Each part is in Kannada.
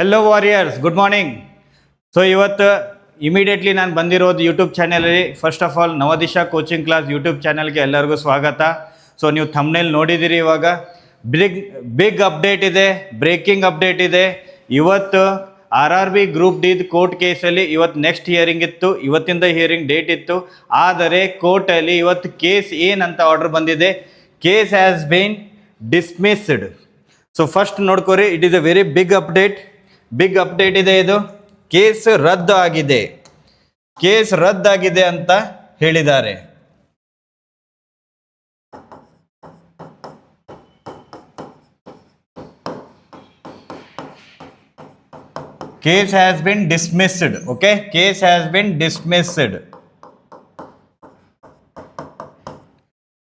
Hello warriors good morning so ಇವತ್ತು ಇಮಿಡಿಯೇಟ್ಲಿ ನಾನು ಬಂದಿರೋದು ಯೂಟ್ಯೂಬ್ ಚಾನಲಲ್ಲಿ first of all Navadisha coaching class YouTube ಚಾನಲ್ಗೆ ಎಲ್ಲರಿಗೂ ಸ್ವಾಗತ. ಸೊ ನೀವು ಥಮ್ನೇಲ್ ನೋಡಿದ್ದೀರಿ ಇವಾಗ. ಬಿಗ್ ಬಿಗ್ ಅಪ್ಡೇಟ್ ಇದೆ ಬ್ರೇಕಿಂಗ್ ಅಪ್ಡೇಟ್ ಇದೆ. ಇವತ್ತು ಆರ್ ಆರ್ ಬಿ ಗ್ರೂಪ್ ಡಿದ್ ಕೋರ್ಟ್ ಕೇಸಲ್ಲಿ ಇವತ್ತು ನೆಕ್ಸ್ಟ್ ಹಿಯರಿಂಗ್ ಇತ್ತು. ಇವತ್ತಿಂದ ಹಿಯರಿಂಗ್ ಡೇಟ್ ಇತ್ತು. ಆದರೆ ಕೋರ್ಟಲ್ಲಿ ಇವತ್ತು ಕೇಸ್ ಏನಂತ ಆರ್ಡರ್ ಬಂದಿದೆ? Case has been dismissed so first ನೋಡ್ಕೋರಿ it is a very big update big update ಇದೆ ಇದು. ಕೇಸ್ ರದ್ದು ಆಗಿದೆ ಕೇಸ್ ರದ್ದಾಗಿದೆ ಅಂತ ಹೇಳಿದ್ದಾರೆ. Case has been dismissed okay case has been dismissed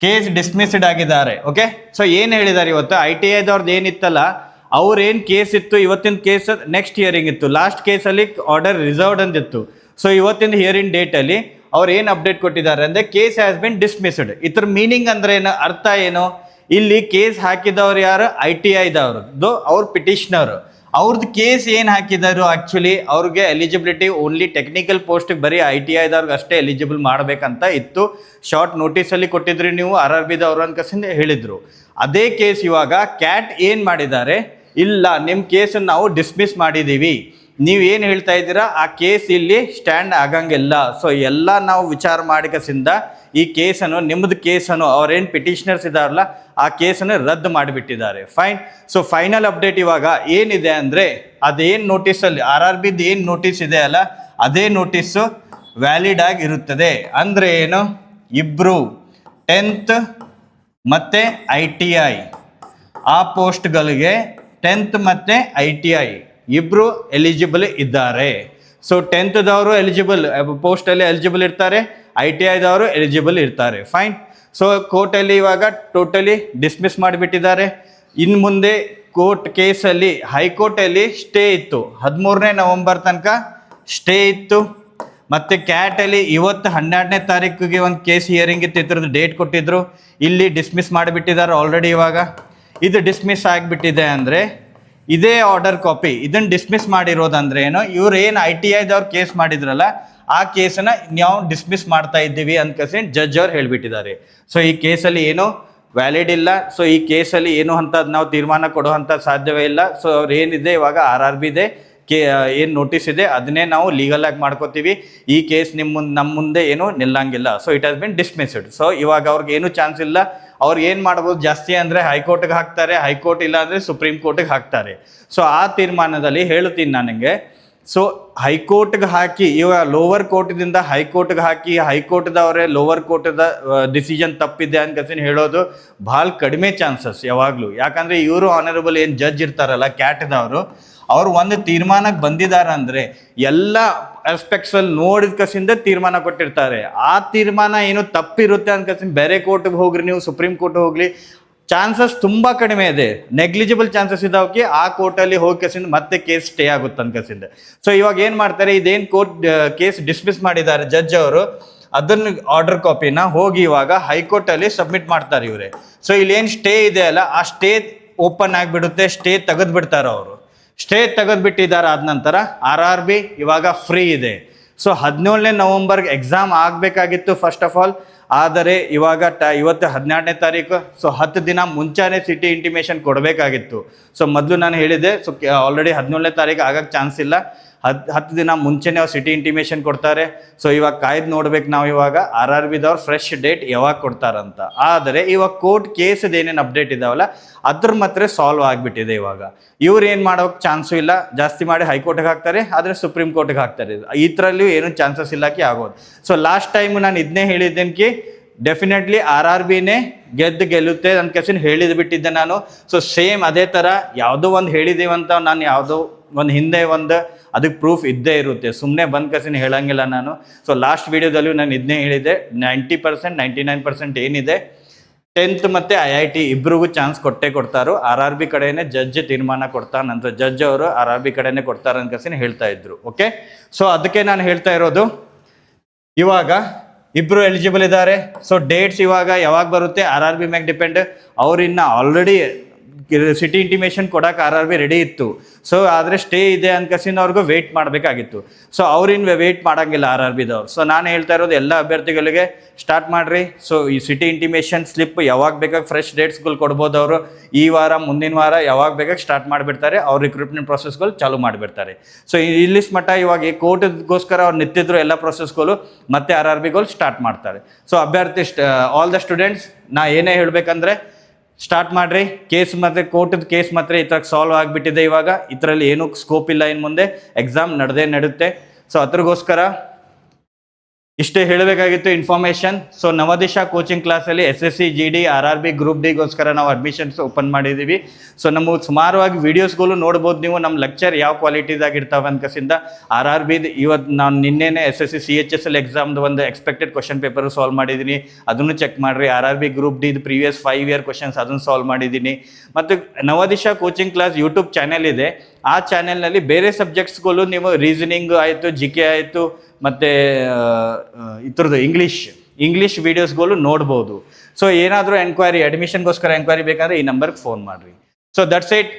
case dismissed ಆಗಿದ್ದಾರೆ ಓಕೆ ಸೊ ಏನು ಹೇಳಿದ್ದಾರೆ ಇವತ್ತು? ಐ ಟಿ ಐದವ್ರದ್ದು ಏನಿತ್ತಲ್ಲ ಅವ್ರೇನು ಕೇಸ್ ಇತ್ತು? ಇವತ್ತಿನ ಕೇಸ್ ನೆಕ್ಸ್ಟ್ ಹಿಯರಿಂಗ್ ಇತ್ತು. ಲಾಸ್ಟ್ ಕೇಸಲ್ಲಿ ಆರ್ಡರ್ ರಿಸರ್ವ್ಡ್ ಅಂದಿತ್ತು. ಸೊ ಇವತ್ತಿನ ಹಿಯರಿಂಗ್ ಡೇಟಲ್ಲಿ ಅವ್ರು ಏನು ಅಪ್ಡೇಟ್ ಕೊಟ್ಟಿದ್ದಾರೆ ಅಂದರೆ ಕೇಸ್ ಹ್ಯಾಸ್ ಬಿನ್ ಡಿಸ್ಮಿಸ್ಡ್ ಇದ್ರ ಮೀನಿಂಗ್ ಅಂದ್ರೆ ಏನು? ಅರ್ಥ ಏನು? ಇಲ್ಲಿ ಕೇಸ್ ಹಾಕಿದವ್ರು ಯಾರು? ಐ ಟಿ ಐದವ್ರದ್ದು ಅವ್ರ ಪಿಟಿಷನರ್ ಅವ್ರದ್ದು ಕೇಸ್ ಏನು ಹಾಕಿದಾರು ಆ್ಯಕ್ಚುಲಿ ಅವ್ರಿಗೆ ಎಲಿಜಿಬಿಲಿಟಿ ಓನ್ಲಿ ಟೆಕ್ನಿಕಲ್ ಪೋಸ್ಟಿಗೆ ಬರೀ ಐ ಟಿ ಐದವ್ರಿಗೆ ಅಷ್ಟೇ ಎಲಿಜಿಬಲ್ ಮಾಡಬೇಕಂತ ಇತ್ತು. ಶಾರ್ಟ್ ನೋಟಿಸಲ್ಲಿ ಕೊಟ್ಟಿದ್ರಿ ನೀವು ಆರ್ ಆರ್ ಬಿದವ್ರು ಅನ್ಕಸಿಂದ ಹೇಳಿದರು. ಅದೇ ಕೇಸ್ ಇವಾಗ ಕ್ಯಾಟ್ ಏನು ಮಾಡಿದ್ದಾರೆ? ಇಲ್ಲ ನಿಮ್ಮ ಕೇಸನ್ನು ನಾವು ಡಿಸ್ಮಿಸ್ ಮಾಡಿದ್ದೀವಿ ನೀವು ಏನು ಹೇಳ್ತಾ ಇದ್ದೀರಾ? ಆ ಕೇಸ್ ಇಲ್ಲಿ ಸ್ಟ್ಯಾಂಡ್ ಆಗಂಗಿಲ್ಲ. ಸೊ ಎಲ್ಲ ನಾವು ವಿಚಾರ ಮಾಡಿಕಸಿಂದ ಈ ಕೇಸನ್ನು ನಿಮ್ಮದು ಕೇಸನ್ನು ಅವ್ರೇನು ಪಿಟಿಷನರ್ಸ್ ಇದ್ದಾರಲ್ಲ ಆ ಕೇಸನ್ನು ರದ್ದು ಮಾಡಿಬಿಟ್ಟಿದ್ದಾರೆ. ಫೈನ್ ಸೊ ಫೈನಲ್ ಅಪ್ಡೇಟ್ ಇವಾಗ ಏನಿದೆ ಅಂದರೆ, ಅದೇನು ನೋಟಿಸಲ್ಲಿ ಆರ್ ಆರ್ ಬಿದ್ದು ಏನು ನೋಟಿಸ್ ಇದೆ ಅಲ್ಲ, ಅದೇ ನೋಟಿಸ್ಸು ವ್ಯಾಲಿಡ್ ಆಗಿ ಇರುತ್ತದೆ ಅಂದರೆ ಏನು? ಇಬ್ಬರು ಟೆಂತ್ ಮತ್ತು ಐ ಟಿ ಐ ಆ ಪೋಸ್ಟ್ಗಳಿಗೆ ಟೆಂತ್ ಮತ್ತು ಐ ಟಿ ಐ ಇಬ್ಬರು ಎಲಿಜಿಬಲ್ ಇದ್ದಾರೆ. ಸೊ ಟೆಂತ್ದವರು ಎಲಿಜಿಬಲ್ ಪೋಸ್ಟಲ್ಲಿ ಎಲಿಜಿಬಲ್ ಇರ್ತಾರೆ, ಐ ಟಿ ಐದವರು ಎಲಿಜಿಬಲ್ ಇರ್ತಾರೆ. ಫೈನ್ ಸೊ ಕೋರ್ಟಲ್ಲಿ ಇವಾಗ ಟೋಟಲಿ ಡಿಸ್ಮಿಸ್ ಮಾಡಿಬಿಟ್ಟಿದ್ದಾರೆ. ಇನ್ನು ಮುಂದೆ ಕೋರ್ಟ್ ಕೇಸಲ್ಲಿ ಹೈಕೋರ್ಟಲ್ಲಿ ಸ್ಟೇ ಇತ್ತು. ಹದಿಮೂರನೇ ನವಂಬರ್ ತನಕ ಸ್ಟೇ ಇತ್ತು. ಮತ್ತು ಕ್ಯಾಟಲ್ಲಿ ಇವತ್ತು ಹನ್ನೆರಡನೇ ತಾರೀಕಿಗೆ ಒಂದು ಕೇಸ್ ಹಿಯರಿಂಗ್ ಇತ್ತು, ಇದ್ರದ್ದು ಡೇಟ್ ಕೊಟ್ಟಿದ್ರು. ಇಲ್ಲಿ ಡಿಸ್ಮಿಸ್ ಮಾಡಿಬಿಟ್ಟಿದ್ದಾರೆ ಆಲ್ರೆಡಿ ಇವಾಗ. ಇದು ಡಿಸ್ಮಿಸ್ ಆಗಿಬಿಟ್ಟಿದೆ ಅಂದರೆ ಇದೇ ಆರ್ಡರ್ ಕಾಪಿ ಇದನ್ನು ಡಿಸ್ಮಿಸ್ ಮಾಡಿರೋದಂದ್ರೆ ಏನು? ಇವ್ರು ಏನು ಐ ಟಿ ಐದವ್ರು ಕೇಸ್ ಮಾಡಿದ್ರಲ್ಲ, ಆ ಕೇಸನ್ನ ನಾವು ಡಿಸ್ಮಿಸ್ ಮಾಡ್ತಾ ಇದ್ದೀವಿ ಅನ್ಕಸಿ ಜಡ್ಜ್ ಅವ್ರು ಹೇಳಿಬಿಟ್ಟಿದ್ದಾರೆ. ಸೊ ಈ ಕೇಸಲ್ಲಿ ಏನು ವ್ಯಾಲಿಡ್ ಇಲ್ಲ. ಸೊ ಈ ಕೇಸಲ್ಲಿ ಏನು ಅಂತ ನಾವು ತೀರ್ಮಾನ ಕೊಡುವಂಥ ಸಾಧ್ಯವೇ ಇಲ್ಲ. ಸೊ ಅವ್ರು ಏನಿದೆ? ಇವಾಗ ಆರ್ ಆರ್ ಬಿ ಇದೆ ಕೇ ಏನು ನೋಟಿಸ್ ಇದೆ, ಅದನ್ನೇ ನಾವು ಲೀಗಲ್ ಆಗಿ ಮಾಡ್ಕೋತೀವಿ. ಈ ಕೇಸ್ ನಿಮ್ಮ ಮುಂದೆ ನಮ್ಮ ಮುಂದೆ ಏನು ನಿಲ್ಲಂಗಿಲ್ಲ. So it has been dismissed so ಇವಾಗ ಅವ್ರಿಗೆ ಏನು ಚಾನ್ಸ್ ಇಲ್ಲ. ಅವ್ರು ಏನು ಮಾಡ್ಬೋದು, ಜಾಸ್ತಿ ಅಂದರೆ ಹೈಕೋರ್ಟ್ಗೆ ಹಾಕ್ತಾರೆ, ಹೈಕೋರ್ಟ್ ಇಲ್ಲ ಅಂದರೆ ಸುಪ್ರೀಂ ಕೋರ್ಟ್ಗೆ ಹಾಕ್ತಾರೆ. ಸೊ ಆ ತೀರ್ಮಾನದಲ್ಲಿ ಹೇಳ್ತೀನಿ ನನಗೆ. ಸೊ ಹೈಕೋರ್ಟ್ಗೆ ಹಾಕಿ ಇವಾಗ ಲೋವರ್ ಕೋರ್ಟ್ದಿಂದ ಹೈಕೋರ್ಟ್ಗೆ ಹಾಕಿ, ಹೈಕೋರ್ಟ್ದವರೇ ಲೋವರ್ ಕೋರ್ಟ್ದ ಡಿಸಿಷನ್ ತಪ್ಪಿದೆ ಅನ್ಕಸಿನ ಹೇಳೋದು ಭಾಳ ಕಡಿಮೆ ಚಾನ್ಸಸ್ ಯಾವಾಗಲೂ. ಯಾಕಂದರೆ ಇವರು ಆನರಬಲ್ ಏನು ಜಡ್ಜ್ ಇರ್ತಾರಲ್ಲ ಕ್ಯಾಟ್ದವರು ಅವ್ರು ಒಂದು ತೀರ್ಮಾನಕ್ಕೆ ಬಂದಿದ್ದಾರೆ ಅಂದರೆ ಎಲ್ಲ ಆಸ್ಪೆಕ್ಟ್ಸಲ್ಲಿ ನೋಡಿದ ಕಸಿಂದ ತೀರ್ಮಾನ ಕೊಟ್ಟಿರ್ತಾರೆ. ಆ ತೀರ್ಮಾನ ಏನು ತಪ್ಪಿರುತ್ತೆ ಅನ್ಕಸಿನ ಬೇರೆ ಕೋರ್ಟ್ಗೆ ಹೋಗ್ರಿ, ನೀವು ಸುಪ್ರೀಂ ಕೋರ್ಟ್ ಹೋಗ್ಲಿ. ಚಾನ್ಸಸ್ ತುಂಬ ಕಡಿಮೆ ಇದೆ. ನೆಗ್ಲಿಜಿಬಲ್ ಚಾನ್ಸಸ್ ಇದಾವಕ್ಕೆ ಆ ಕೋರ್ಟಲ್ಲಿ ಹೋಗಿ ಕಸಿಂದ ಮತ್ತೆ ಕೇಸ್ ಸ್ಟೇ ಆಗುತ್ತೆ ಅನ್ಕಸಿಂದ ಸೊ ಇವಾಗ ಏನು ಮಾಡ್ತಾರೆ, ಇದೇನು ಕೋರ್ಟ್ ಕೇಸ್ ಡಿಸ್ಮಿಸ್ ಮಾಡಿದ್ದಾರೆ ಜಡ್ಜ್ ಅವರು, ಅದನ್ನ ಆರ್ಡರ್ ಕಾಪಿನ ಹೋಗಿ ಇವಾಗ ಹೈಕೋರ್ಟಲ್ಲಿ ಸಬ್ಮಿಟ್ ಮಾಡ್ತಾರೆ ಇವರೇ. ಸೊ ಇಲ್ಲಿ ಏನು ಸ್ಟೇ ಇದೆ ಅಲ್ಲ, ಆ ಸ್ಟೇ ಓಪನ್ ಆಗಿಬಿಡುತ್ತೆ ಸ್ಟೇ ತೆಗೆದು ಬಿಡ್ತಾರೆ ಅವರು. ಸ್ಟೇ ತೆಗೆದುಬಿಟ್ಟಿದ್ದಾರೆ ಆದ ನಂತರ ಆರ್ ಆರ್ ಬಿ ಇವಾಗ ಫ್ರೀ ಇದೆ. ಸೊ ಹದಿನೇಳನೇ ನವೆಂಬರ್ಗೆ ಎಕ್ಸಾಮ್ ಆಗಬೇಕಾಗಿತ್ತು ಫಸ್ಟ್ ಆಫ್ ಆಲ್ ಆದರೆ ಇವಾಗ ಟ, ಇವತ್ತು ಹದಿನೆಂಟನೇ ತಾರೀಕು. ಸೊ ಹತ್ತು ದಿನ ಮುಂಚೆನೇ ಸಿಟಿ ಇಂಟಿಮೇಷನ್ ಕೊಡಬೇಕಾಗಿತ್ತು. ಸೊ ಮೊದಲು ನಾನು ಹೇಳಿದೆ ಸೊ ಆಲ್ರೆಡಿ ಹದಿನೇಳನೇ ತಾರೀಕು ಆಗಕ್ಕೆ ಚಾನ್ಸ್ ಇಲ್ಲ. ಹತ್ತು ಹತ್ತು ದಿನ ಮುಂಚೆನೇ ಅವ್ರು ಸಿಟಿ ಇಂಟಿಮೇಷನ್ ಕೊಡ್ತಾರೆ. ಸೊ ಇವಾಗ ಕಾಯ್ದು ನೋಡ್ಬೇಕು ನಾವು ಇವಾಗ. ಆರ್ ಆರ್ ಬಿದವ್ರು ಫ್ರೆಶ್ ಡೇಟ್ ಯಾವಾಗ ಕೊಡ್ತಾರಂತ. ಆದರೆ, ಇವಾಗ ಕೋರ್ಟ್ ಕೇಸದ ಏನೇನು ಅಪ್ಡೇಟ್ ಇದಾವಲ್ಲ, ಅದ್ರ ಮಾತ್ರ ಸಾಲ್ವ್ ಆಗಿಬಿಟ್ಟಿದೆ ಇವಾಗ. ಇವ್ರು ಏನು ಮಾಡೋಕೆ ಚಾನ್ಸು ಇಲ್ಲ. ಜಾಸ್ತಿ ಮಾಡಿ ಹೈಕೋರ್ಟ್ಗೆ ಹಾಕ್ತಾರೆ, ಆದರೆ ಸುಪ್ರೀಂ ಕೋರ್ಟ್ಗೆ ಹಾಕ್ತಾರೆ. ಇದರಲ್ಲೂ ಏನು ಚಾನ್ಸಸ್ ಇಲ್ಲಕ್ಕೆ ಆಗೋದು. ಸೊ ಲಾಸ್ಟ್ ಟೈಮ್ ನಾನು ಇದನ್ನೇ ಹೇಳಿದ್ದೇನೆ ಕಿ ಡೆಫಿನೆಟ್ಲಿ ಆರ್ ಆರ್ ಬಿನೇ ಗೆದ್ದು ಗೆಲ್ಲುತ್ತೆ ನನ್ನ ಕೆಸಿನ ಹೇಳಿದ್ ಬಿಟ್ಟಿದ್ದೆ ನಾನು. ಸೊ ಸೇಮ್ ಅದೇ ಥರ ಯಾವುದೋ ಒಂದು ಹೇಳಿದ್ದೀವಂತ ನಾನು ಯಾವುದೋ ಒಂದು ಹಿಂದೆ ಒಂದು ಅದಕ್ಕೆ ಪ್ರೂಫ್ ಇದ್ದೇ ಇರುತ್ತೆ. ಸುಮ್ಮನೆ ಬಂದ್ ಕಸಿನ ಹೇಳಂಗಿಲ್ಲ ನಾನು. ಸೊ ಲಾಸ್ಟ್ ವೀಡಿಯೋದಲ್ಲೂ ನಾನು ಇದನ್ನೇ ಹೇಳಿದೆ ninety percent ninety nine percent ಏನಿದೆ. ಟೆಂತ್ ಮತ್ತು ಐ ಐ ಟಿ ಇಬ್ಬರಿಗೂ ಚಾನ್ಸ್ ಕೊಟ್ಟೇ ಕೊಡ್ತಾರೋ. ಆರ್ ಆರ್ ಬಿ ಕಡೆಯೇ ಜಡ್ಜ್ ತೀರ್ಮಾನ ಕೊಡ್ತಾನಂತ ಜಡ್ಜ್ ಅವರು ಆರ್ ಆರ್ ಬಿ ಕಡೆನೇ ಕೊಡ್ತಾರೆ ಅನ್ಕಸಿನ ಹೇಳ್ತಾ ಇದ್ರು. ಓಕೆ ಸೊ ಅದಕ್ಕೆ ನಾನು ಹೇಳ್ತಾ ಇರೋದು, ಇವಾಗ ಇಬ್ರು ಎಲಿಜಿಬಲ್ ಇದ್ದಾರೆ ಸೊ ಡೇಟ್ಸ್ ಇವಾಗ ಯಾವಾಗ ಬರುತ್ತೆ? ಆರ್ ಆರ್ ಬಿ ಮ್ಯಾಗ ಡಿಪೆಂಡ್ ಅವ್ರಿನ್ನ ಆಲ್ರೆಡಿ ಸಿಟಿ ಇಂಟಿಮೇಷನ್ ಕೊಡಕ್ಕೆ ಆರ್ ಆರ್ ಬಿ ರೆಡಿ ಇತ್ತು. ಸೊ ಆದರೆ ಸ್ಟೇ ಇದೆ ಅನ್ಕಸಿನ ಅವ್ರಿಗೂ ವೆಯ್ಟ್ ಮಾಡಬೇಕಾಗಿತ್ತು. ಸೊ ಅವ್ರಿನ್ ವೆಯ್ಟ್ ಮಾಡೋಂಗಿಲ್ಲ ಆರ್ ಆರ್ ಬಿದವ್ರು ಸೊ ನಾನು ಹೇಳ್ತಾ ಇರೋದು ಎಲ್ಲ ಅಭ್ಯರ್ಥಿಗಳಿಗೆ ಸ್ಟಾರ್ಟ್ ಮಾಡಿರಿ. ಸೊ ಈ ಸಿಟಿ ಇಂಟಿಮೇಷನ್ ಸ್ಲಿಪ್ ಯಾವಾಗ ಬೇಕಾಗಿ ಫ್ರೆಶ್ ಡೇಟ್ಸ್ಗಳು ಕೊಡ್ಬೋದು ಅವರು. ಈ ವಾರ, ಮುಂದಿನ ವಾರ ಯಾವಾಗ ಬೇಕಾಗ ಸ್ಟಾರ್ಟ್ ಮಾಡಿಬಿಡ್ತಾರೆ. ಅವ್ರ ರಿಕ್ರೂಟ್ಮೆಂಟ್ ಪ್ರೊಸೆಸ್ಗಳು ಚಾಲೂ ಮಾಡಿಬಿಡ್ತಾರೆ. ಸೊ ಇಲ್ಲಿ ಮಟ್ಟ ಇವಾಗ ಕೋರ್ಟ್ಗೋಸ್ಕರ ಅವ್ರು ನಿಂತಿದ್ರು ಎಲ್ಲ ಪ್ರೊಸೆಸ್ಗಳು ಮತ್ತೆ ಆರ್ ಆರ್ ಬಿಗಳು ಸ್ಟಾರ್ಟ್ ಮಾಡ್ತಾರೆ. ಸೊ ಅಭ್ಯರ್ಥಿ ಆಲ್ ದ ಸ್ಟೂಡೆಂಟ್ಸ್ ನಾ ಏನೇ ಹೇಳಬೇಕಂದ್ರೆ ಸ್ಟಾರ್ಟ್ ಮಾಡ್ರಿ. ಕೇಸ್ ಮತ್ತೆ ಕೋರ್ಟದ ಕೇಸ್ ಮಾತ್ರ ಇದ್ರಾಗ ಸಾಲ್ವ್ ಆಗಿಬಿಟ್ಟಿದೆ ಇವಾಗ. ಇದರಲ್ಲಿ ಏನೂ ಸ್ಕೋಪ್ ಇಲ್ಲ ಇನ್ನು ಮುಂದೆ. ಎಕ್ಸಾಮ್ ನಡೆದೇ ನಡೆಯುತ್ತೆ ಸೊ ಅದ್ರಗೋಸ್ಕರ ಇಷ್ಟೇ ಹೇಳಬೇಕಾಗಿತ್ತು ಇನ್ಫಾರ್ಮೇಶನ್ ಸೊ ನವದಿಶ ಕೋಚಿಂಗ್ ಕ್ಲಾಸಲ್ಲಿ S S C G D R R B group ಡಿಗೋಸ್ಕರ ನಾವು ಅಡ್ಮಿಷನ್ಸ್ ಓಪನ್ ಮಾಡಿದ್ದೀವಿ. ಸೊ ನಮ್ಮ ಸುಮಾರವಾಗಿ ವೀಡಿಯೋಸ್ಗಳು ನೋಡ್ಬೋದು ನೀವು. ನಮ್ಮ ಲೆಕ್ಚರ್ ಯಾವ ಕ್ವಾಲಿಟಿದಾಗ ಇರ್ತಾವ ಅನ್ಕಸಿಂದ ಆರ್ ಆರ್ ಬಿ ಇವತ್ತು ನಾನು ನಿನ್ನೆನೆ S S C C H S L ಎಕ್ಸಾಮ್ದು ಒಂದು ಎಕ್ಸ್ಪೆಕ್ಟೆಡ್ ಕ್ವಶನ್ ಪೇಪರ್ ಸಾಲ್ವ್ ಮಾಡಿದ್ದೀನಿ. ಅದನ್ನು ಚೆಕ್ ಮಾಡಿರಿ. ಆರ್ ಆರ್ ಬಿ ಗ್ರೂಪ್ ಡಿದು ಪ್ರೀವಿಯಸ್ ಫೈವ್ ಇಯರ್ ಕ್ವಶನ್ಸ್ ಅದನ್ನು ಸಾಲ್ವ್ ಮಾಡಿದ್ದೀನಿ. ಮತ್ತು Navadisha coaching class YouTube channel ಇದೆ. ಆ ಚಾನೆಲ್ನಲ್ಲಿ ಬೇರೆ ಸಬ್ಜೆಕ್ಟ್ಸ್ಗಳು ನೀವು ರೀಸನಿಂಗ್ ಆಯಿತು ಜಿ ಕೆ ಆಯಿತು, ಮತ್ತು ಇದ್ರದ್ದು ಇಂಗ್ಲೀಷ್ ಇಂಗ್ಲೀಷ್ ವೀಡಿಯೋಸ್ಗಳು ನೋಡ್ಬೋದು. ಸೊ ಏನಾದರೂ ಎನ್ಕ್ವೈರಿ ಅಡ್ಮಿಷನ್ಗೋಸ್ಕರ ಎನ್ಕ್ವೈರಿ ಬೇಕಾದ್ರೆ ಈ ನಂಬರ್ಗೆ ಫೋನ್ ಮಾಡಿರಿ. So that's it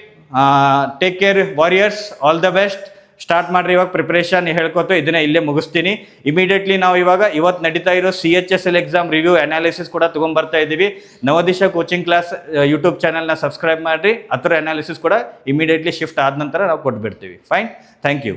take care warriors all the best start ಮಾಡ್ರಿ, ಇವಾಗ ಪ್ರಿಪ್ರೇಷನ್ ಹೇಳ್ಕೊತು, ಇದನ್ನ ಇಲ್ಲೇ ಮುಗಿಸ್ತೀನಿ. ಇಮಿಡಿಯೇಟ್ಲಿ ನಾವು ಇವಾಗ ಇವತ್ತು ನಡೀತಾ ಇರೋ C H S L exam review analysis ಕೂಡ ತೊಗೊಂಬರ್ತಾ ಇದ್ದೀವಿ ನವದಿಶಾ ಕೋಚಿಂಗ್ ಕ್ಲಾಸ್ ಯೂಟ್ಯೂಬ್ ಚಾನಲ್ನ ಸಬ್ಸ್ಕ್ರೈಬ್ ಮಾಡಿರಿ. ಅದರ ಅನಾಲಿಸಿಸ್ ಕೂಡ ಇಮಿಡಿಯೇಟ್ಲಿ ಶಿಫ್ಟ್ ಆದ ನಂತರ ನಾವು ಕೊಟ್ಬಿಡ್ತೀವಿ. Fine thank you